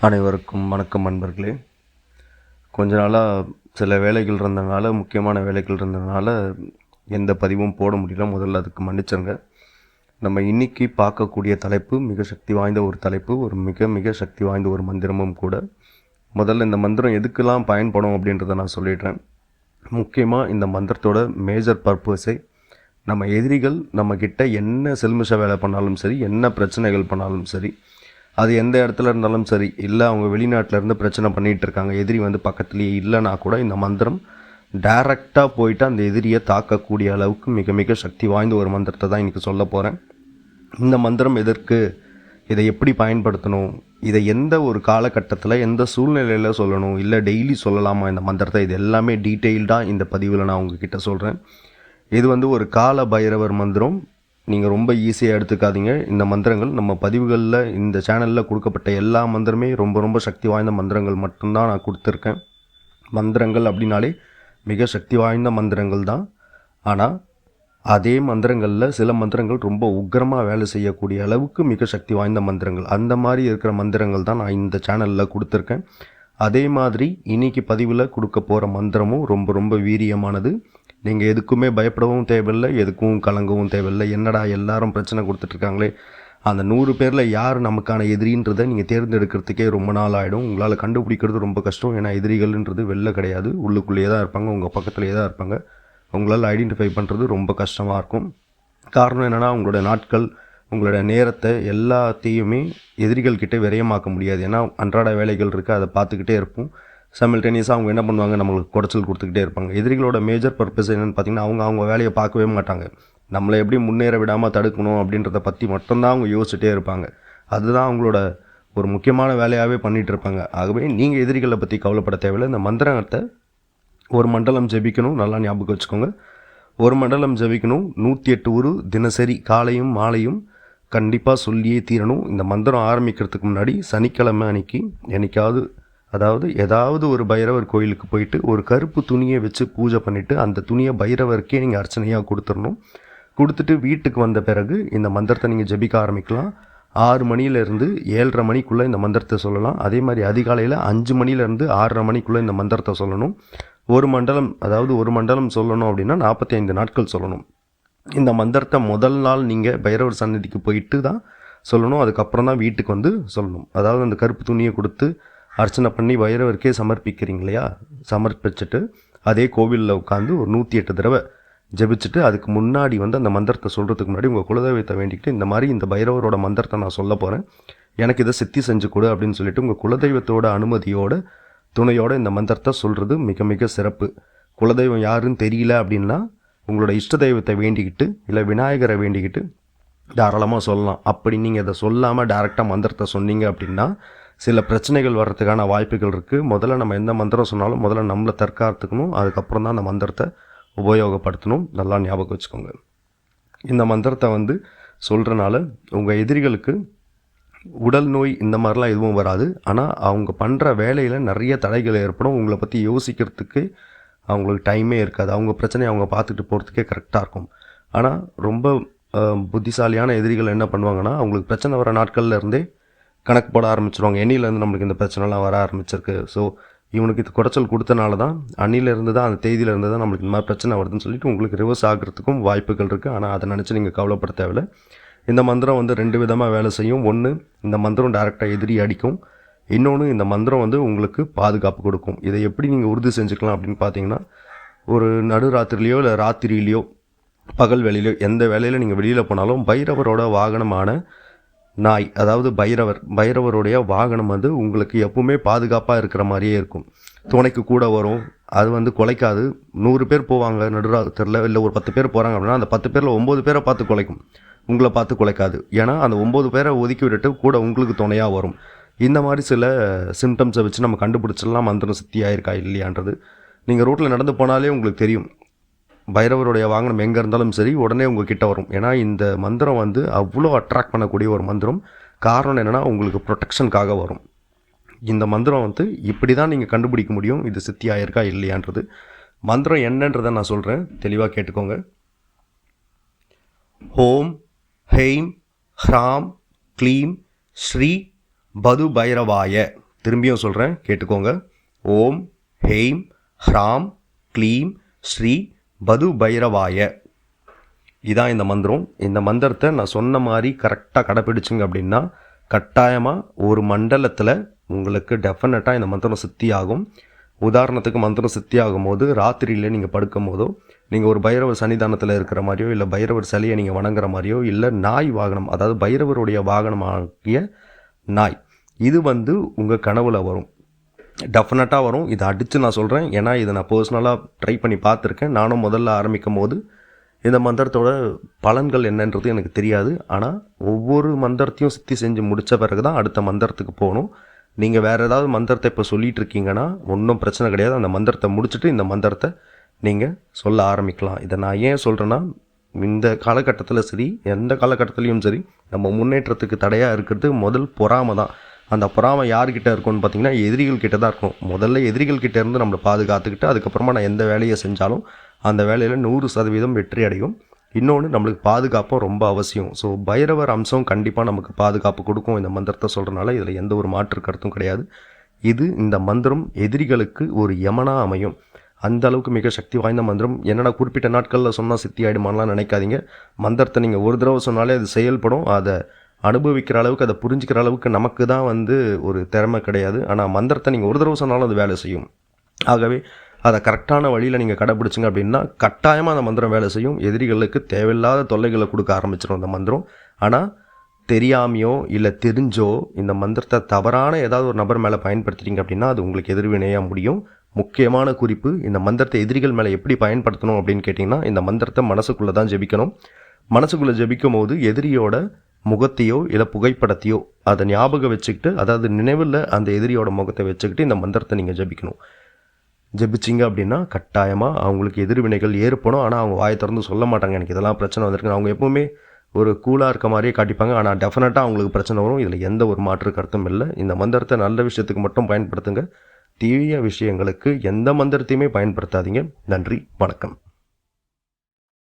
அனைவருக்கும் வணக்கம் நண்பர்களே. கொஞ்ச நாளாக சில வேலைகள் இருந்தனால முக்கியமான வேலைகள் இருந்ததுனால எந்த பதிவும் போட முடியல. முதல்ல அதுக்கு மன்னிச்சங்க நம்ம இன்னைக்கு பார்க்கக்கூடிய தலைப்பு மிக சக்தி வாய்ந்த ஒரு தலைப்பு ஒரு மிக மிக சக்தி வாய்ந்த ஒரு மந்திரமும் கூட. முதல்ல இந்த மந்திரம் எதுக்கெல்லாம் பயன்படும் அப்படின்றத நான் சொல்லிடுறேன். முக்கியமாக இந்த மந்திரத்தோட மேஜர் பர்பஸை நம்ம எதிரிகள் நம்மக்கிட்ட என்ன செல்மிஷ வேலை பண்ணாலும் சரி என்ன பிரச்சனைகள் பண்ணாலும் சரி அது எந்த இடத்துல இருந்தாலும் சரி இல்லை அவங்க வெளிநாட்டிலேருந்து பிரச்சனை பண்ணிகிட்டு இருக்காங்க எதிரி வந்து பக்கத்துலேயே இல்லைனா கூட இந்த மந்திரம் டைரெக்டாக போயிட்டு அந்த எதிரியை தாக்கக்கூடிய அளவுக்கு மிக மிக சக்தி வாய்ந்த ஒரு மந்திரத்தை தான் இன்றைக்கி சொல்ல போகிறேன் இந்த மந்திரம் எதற்கு இதை எப்படி பயன்படுத்தணும் இதை எந்த ஒரு காலகட்டத்தில் எந்த சூழ்நிலையில் சொல்லணும் இல்லை டெய்லி சொல்லலாமா இந்த மந்திரத்தை இது எல்லாமே டீட்டெயில்டாக இந்த பதிவில் நான் உங்ககிட்ட சொல்கிறேன் இது வந்து ஒரு கால பைரவர் மந்திரம். நீங்கள் ரொம்ப ஈஸியாக எடுத்துக்காதீங்க. இந்த மந்திரங்கள் நம்ம பதிவுகளில் இந்த சேனலில் கொடுக்கப்பட்ட எல்லா மந்திரமே ரொம்ப ரொம்ப சக்தி வாய்ந்த மந்திரங்கள் மட்டும்தான் நான் கொடுத்துருக்கேன். மந்திரங்கள் அப்படின்னாலே மிக சக்தி வாய்ந்த மந்திரங்கள் தான். ஆனால் அதே மந்திரங்களில் சில மந்திரங்கள் ரொம்ப உக்கிரமாக வேலை செய்யக்கூடிய அளவுக்கு மிக சக்தி வாய்ந்த மந்திரங்கள். அந்த மாதிரி இருக்கிற மந்திரங்கள் தான் நான் இந்த சேனலில் கொடுத்துருக்கேன். அதே மாதிரி இன்னைக்கு பதிவில் கொடுக்க போகிற மந்திரமும் ரொம்ப ரொம்ப வீரியமானது. நீங்கள் எதுக்குமே பயப்படவும் தேவையில்லை எதுக்கும் கலங்கவும் தேவையில்லை. என்னடா எல்லாரும் பிரச்சனை கொடுத்துட்ருக்காங்களே? அந்த நூறு பேரில் யார் நமக்கான எதிரின்றதை நீங்கள் தேர்ந்தெடுக்கிறதுக்கே ரொம்ப நாள் ஆகிடும் உங்களால் கண்டுபிடிக்கிறது ரொம்ப கஷ்டம். ஏன்னா எதிரிகள்ன்றது வெளில கிடையாது. உள்ளுக்குள்ளேயே தான் இருப்பாங்க. உங்கள் பக்கத்துலேயே தான் இருப்பாங்க. உங்களால் ஐடென்டிஃபை பண்ணுறது ரொம்ப கஷ்டமாக இருக்கும். காரணம் என்னென்னா உங்களோட நாட்கள் உங்களோட நேரத்தை எல்லாத்தையுமே எதிரிகள் கிட்ட விரயமாக்க முடியாது. ஏன்னா அன்றாட வேலைகள் இருக்குது அதை பார்த்துக்கிட்டே இருப்போம். சமில்டேனியஸாக அவங்க என்ன பண்ணுவாங்க? நம்மளுக்கு குடைச்சல் கொடுத்துக்கிட்டே இருப்பாங்க. எதிரிகளோட மேஜர் பர்பஸ் என்னென்னு பார்த்தீங்கன்னா அவங்க அவங்க வேலையை பார்க்கவே மாட்டாங்க. நம்மளை எப்படி முன்னேற விடாமல் தடுக்கணும் அப்படின்றத பற்றி மட்டும்தான் அவங்க யோசிச்சுட்டே இருப்பாங்க. அதுதான் அவங்களோட ஒரு முக்கியமான வேலையாகவே பண்ணிகிட்டு இருப்பாங்க. ஆகவே நீங்கள் எதிரிகளை பற்றி கவலைப்பட தேவையில்லை. இந்த மந்திரத்தை ஒரு மண்டலம் ஜெபிக்கணும். நல்லா ஞாபகம் வச்சுக்கோங்க. ஒரு மண்டலம் ஜெபிக்கணும். நூற்றி எட்டு உரு தினசரி காலையும் மாலையும் கண்டிப்பாக சொல்லியே தீரணும். இந்த மந்திரம் ஆரம்பிக்கிறதுக்கு முன்னாடி சனிக்கிழமை அன்னைக்கு என்னைக்காவது அதாவது ஏதாவது ஒரு பைரவர் கோயிலுக்கு போயிட்டு ஒரு கருப்பு துணியை வச்சு பூஜை பண்ணிவிட்டு அந்த துணியை பைரவருக்கே நீங்கள் அர்ச்சனையாக கொடுத்துடணும். கொடுத்துட்டு வீட்டுக்கு வந்த பிறகு இந்த மந்திரத்தை நீங்கள் ஜெபிக்க ஆரம்பிக்கலாம். ஆறு மணிலேருந்து ஏழரை மணிக்குள்ளே இந்த மந்திரத்தை சொல்லலாம். அதே மாதிரி அதிகாலையில் அஞ்சு மணிலேருந்து ஆறரை மணிக்குள்ளே இந்த மந்திரத்தை சொல்லணும். ஒரு மண்டலம் அதாவது ஒரு மண்டலம் சொல்லணும் அப்படின்னா நாற்பத்தி ஐந்து நாட்கள் சொல்லணும். இந்த மந்திரத்தை முதல் நாள் நீங்கள் பைரவர் சன்னதிக்கு போயிட்டு தான் சொல்லணும். அதுக்கப்புறம் தான் வீட்டுக்கு வந்து சொல்லணும். அதாவது அந்த கருப்பு துணியை கொடுத்து அர்ச்சனை பண்ணி பைரவருக்கே சமர்ப்பிக்கிறீங்க இல்லையா? சமர்ப்பிச்சுட்டு அதே கோவிலில் உட்காந்து ஒரு நூற்றி எட்டு தடவை ஜெபிச்சுட்டு அதுக்கு முன்னாடி வந்து அந்த மந்திரத்தை சொல்கிறதுக்கு முன்னாடி உங்கள் குலதெய்வத்தை வேண்டிக்கிட்டு இந்த மாதிரி இந்த பைரவரோட மந்திரத்தை நான் சொல்ல போகிறேன் எனக்கு இதை சித்தி செஞ்சு கொடு அப்படின்னு சொல்லிட்டு உங்கள் குலதெய்வத்தோட அனுமதியோட துணையோட இந்த மந்திரத்தை சொல்கிறது மிக மிக சிறப்பு. குலதெய்வம் யாருன்னு தெரியல அப்படின்னா உங்களோட இஷ்ட தெய்வத்தை வேண்டிக்கிட்டு இல்லை விநாயகரை வேண்டிக்கிட்டு தாராளமாக சொல்லலாம். அப்படி நீங்கள் இதை சொல்லாமல் டேரெக்டாக மந்திரத்தை சொன்னீங்க அப்படின்னா சில பிரச்சனைகள் வர்றதுக்கான வாய்ப்புகள் இருக்குது முதல்ல நம்ம எந்த மந்திரம் சொன்னாலும் முதல்ல நம்மளை தற்காத்துக்கணும். அதுக்கப்புறம் தான் அந்த மந்திரத்தை உபயோகப்படுத்தணும். நல்லா ஞாபகம் வச்சுக்கோங்க. இந்த மந்திரத்தை வந்து சொல்கிறனால உங்கள் எதிரிகளுக்கு உடல் நோய் இந்த மாதிரிலாம் எதுவும் வராது. ஆனால் அவங்க பண்ணுற வேலையில் நிறைய தடைகள் ஏற்படும். உங்களை பற்றி யோசிக்கிறதுக்கு அவங்களுக்கு டைமே இருக்காது. அவங்க பிரச்சனையை அவங்க பார்த்துட்டு போகிறதுக்கே கரெக்டாக இருக்கும். ஆனால் ரொம்ப புத்திசாலியான எதிரிகள் என்ன பண்ணுவாங்கன்னா அவங்களுக்கு பிரச்சனை வர நாட்கள்ல இருந்தே கணக்கு போட ஆரம்பிச்சிருவாங்க. எண்ணிலேருந்து நம்மளுக்கு இந்த பிரச்சனைலாம் வர ஆரம்பிச்சிருக்கு. ஸோ இவனுக்கு இது குறைச்சல் கொடுத்தனால தான் அன்னிலேருந்து தான் அந்த தேதியில இருந்து தான் நம்மளுக்கு இந்த மாதிரி பிரச்சனை வருதுன்னு சொல்லிட்டு உங்களுக்கு ரிவர்ஸ் ஆகிறதுக்கும் வாய்ப்புகள் இருக்குது ஆனால் அதை நினச்சி நீங்கள் கவலைப்பட தேவையில்ல. இந்த மந்திரம் வந்து ரெண்டு விதமாக வேலை செய்யும். ஒன்று இந்த மந்திரம் டேரெக்டாக எதிரி அடிக்கும். இன்னொன்று இந்த மந்திரம் வந்து உங்களுக்கு பாதுகாப்பு கொடுக்கும். இதை எப்படி நீங்கள் உறுதி செஞ்சுக்கலாம் அப்படின்னு பார்த்தீங்கன்னா ஒரு நடுராத்திரிலையோ இல்லை ராத்திரியிலையோ பகல் வேலையிலையோ எந்த வேலையில் நீங்கள் வெளியில் போனாலும் பைரவரோட வாகனமான நாய் அதாவது பைரவர் பைரவருடைய வாகனம் வந்து உங்களுக்கு எப்பவுமே பாதுகாப்பாக இருக்கிற மாதிரியே இருக்கும். துணைக்கு கூட வரும். அது வந்து குலைக்காது. நூறு பேர் போவாங்க நடுராத்திரில் இல்லை ஒரு பத்து பேர் போகிறாங்க அப்படின்னா அந்த பத்து பேரில் ஒம்பது பேரை பார்த்து குலைக்கும். உங்களை பார்த்து குலைக்காது. ஏன்னா அந்த ஒம்பது பேரை ஒதுக்கி விட்டுட்டு கூட உங்களுக்கு துணையாக வரும். இந்த மாதிரி சில சிம்டம்ஸை வச்சு நம்ம கண்டுபிடிச்சிடலாம். மந்திரம் சக்தியாக இருக்கா இல்லையான்றது. நீங்கள் ரோட்டில் நடந்து போனாலே உங்களுக்கு தெரியும். பைரவருடைய வாகனம் எங்கே இருந்தாலும் சரி உடனே உங்கள் கிட்டே வரும். ஏன்னா இந்த மந்திரம் வந்து அவ்வளோ அட்ராக்ட் பண்ணக்கூடிய ஒரு மந்திரம். காரணம் என்னென்னா உங்களுக்கு ப்ரொடெக்ஷனுக்காக வரும். இந்த மந்திரம் வந்து இப்படி தான் நீங்கள் கண்டுபிடிக்க முடியும். இது சித்தியாக இருக்கா இல்லையான்றது. மந்திரம் என்னன்றதை நான் சொல்கிறேன் தெளிவாக கேட்டுக்கோங்க. ஹோம் ஹெய்ம் ஹ்ராம் க்ளீம் ஸ்ரீ பது பைரவாய. திரும்பியும் சொல்கிறேன் கேட்டுக்கோங்க. ஓம் ஹெய்ம் ஹ்ராம் க்ளீம் ஸ்ரீ பது பைரவாய இதான் இந்த மந்திரம். இந்த மந்திரத்தை நான் சொன்ன மாதிரி கரெக்டாக கடைப்பிடிச்சிங்க அப்படின்னா கட்டாயமாக ஒரு மண்டலத்தில் உங்களுக்கு டெஃபினட்டாக இந்த மந்திரம் சித்தி ஆகும் உதாரணத்துக்கு மந்திரம் சித்தி ஆகும்போது ராத்திரியில் நீங்கள் படுக்கும் போதோ நீங்கள் ஒரு பைரவர் சன்னிதானத்தில் இருக்கிற மாதிரியோ இல்லை பைரவர் சிலையை நீங்கள் வணங்குற மாதிரியோ இல்லை நாய் வாகனம் அதாவது பைரவருடைய வாகனமாகிய நாய் இது வந்து உங்கள் கனவில் வரும். டெஃபினட்டாக வரும். இதை அடித்து நான் சொல்கிறேன் ஏன்னா இதை நான் பர்சனலாக ட்ரை பண்ணி பார்த்துருக்கேன். நானும் முதல்ல ஆரம்பிக்கும் போது இந்த மந்திரத்தோட பலன்கள் என்னன்றது எனக்கு தெரியாது. ஆனால் ஒவ்வொரு மந்திரத்தையும் சுற்றி செஞ்சு முடித்த பிறகு தான் அடுத்த மந்திரத்துக்கு போகணும். நீங்கள் வேறு ஏதாவது மந்திரத்தை இப்போ சொல்லிகிட்டு இருக்கீங்கன்னா ஒன்றும் பிரச்சனை கிடையாது. அந்த மந்திரத்தை முடிச்சுட்டு இந்த மந்திரத்தை நீங்கள் சொல்ல ஆரம்பிக்கலாம். இதை நான் ஏன் சொல்கிறேன்னா இந்த காலகட்டத்தில் சரி எந்த காலகட்டத்துலேயும் சரி நம்ம முன்னேற்றத்துக்கு தடையாக இருக்கிறது முதல் பொறாமை தான். அந்த பொறாமை யார்கிட்ட இருக்கும்னு பார்த்தீங்கன்னா எதிரிகள் கிட்ட தான் இருக்கும். முதல்ல எதிரிகள் கிட்ட இருந்து நம்மளை பாதுகாத்துக்கிட்டு அதுக்கப்புறமா நான் எந்த வேலையை செஞ்சாலும் அந்த வேலையில் நூறு சதவீதம் வெற்றி அடையும். இன்னொன்று நம்மளுக்கு பாதுகாப்பும் ரொம்ப அவசியம். ஸோ பைரவர் அம்சம் கண்டிப்பாக நமக்கு பாதுகாப்பு கொடுக்கும். இந்த மந்திரத்தை சொல்கிறனால இதில் எந்த ஒரு மாற்று கருத்தும் கிடையாது. இது இந்த மந்திரம் எதிரிகளுக்கு ஒரு யமனா அமையும். அந்த அளவுக்கு மிக சக்தி வாய்ந்த மந்திரம். என்னடா குறிப்பிட்ட நாட்களில் சொன்னால் சித்தி ஆகிடுமான்லாம் நினைக்காதீங்க. மந்திரத்தை நீங்கள் ஒரு தடவை சொன்னாலே அது செயல்படும். அதை அனுபவிக்கிற அளவுக்கு அதை புரிஞ்சிக்கிற அளவுக்கு நமக்கு தான் வந்து ஒரு திறமை கிடையாது. ஆனால் மந்திரத்தை நீங்கள் ஒரு தடவை சொன்னாலும் அது வேலை செய்யும். ஆகவே அதை கரெக்டான வழியில் நீங்கள் கடைப்பிடிச்சிங்க அப்படின்னா கட்டாயமாக அந்த மந்திரம் வேலை செய்யும். எதிரிகளுக்கு தேவையில்லாத தொல்லைகளை கொடுக்க ஆரம்பிச்சிடும் அந்த மந்திரம். ஆனால் தெரியாமையோ இல்லை தெரிஞ்சோ இந்த மந்திரத்தை தவறான ஏதாவது ஒரு நபர் மேலே பயன்படுத்துகிறீங்க அப்படின்னா அது உங்களுக்கு எதிர்வினையாக முடியும். முக்கியமான குறிப்பு இந்த மந்திரத்தை எதிரிகள் மேலே எப்படி பயன்படுத்தணும் அப்படின்னு கேட்டிங்கன்னா இந்த மந்திரத்தை மனசுக்குள்ளே தான் ஜெபிக்கணும். மனசுக்குள்ளே ஜெபிக்கும் போது எதிரியோட முகத்தையோ இல்லை புகைப்படத்தையோ அதை ஞாபகம் வச்சுக்கிட்டு அதாவது நினைவில் அந்த எதிரியோட முகத்தை வச்சுக்கிட்டு இந்த மந்திரத்தை நீங்கள் ஜெபிக்கணும். ஜெபிச்சிங்க அப்படின்னா கட்டாயமாக அவங்களுக்கு எதிர்வினைகள் ஏற்படும். ஆனால் அவங்க வாயை திறந்து சொல்ல மாட்டாங்க. எனக்கு இதெல்லாம் பிரச்சனை வந்திருக்கு. அவங்க எப்பவுமே ஒரு கூலாக இருக்க மாதிரியே காட்டிப்பாங்க. ஆனால் டெஃபினட்டாக அவங்களுக்கு பிரச்சனை வரும். இதில் எந்த ஒரு மாற்று கருத்தும் இல்லை. இந்த மந்திரத்தை நல்ல விஷயத்துக்கு மட்டும் பயன்படுத்துங்க. தீய விஷயங்களுக்கு எந்த மந்திரத்தையுமே பயன்படுத்தாதீங்க. நன்றி. வணக்கம்.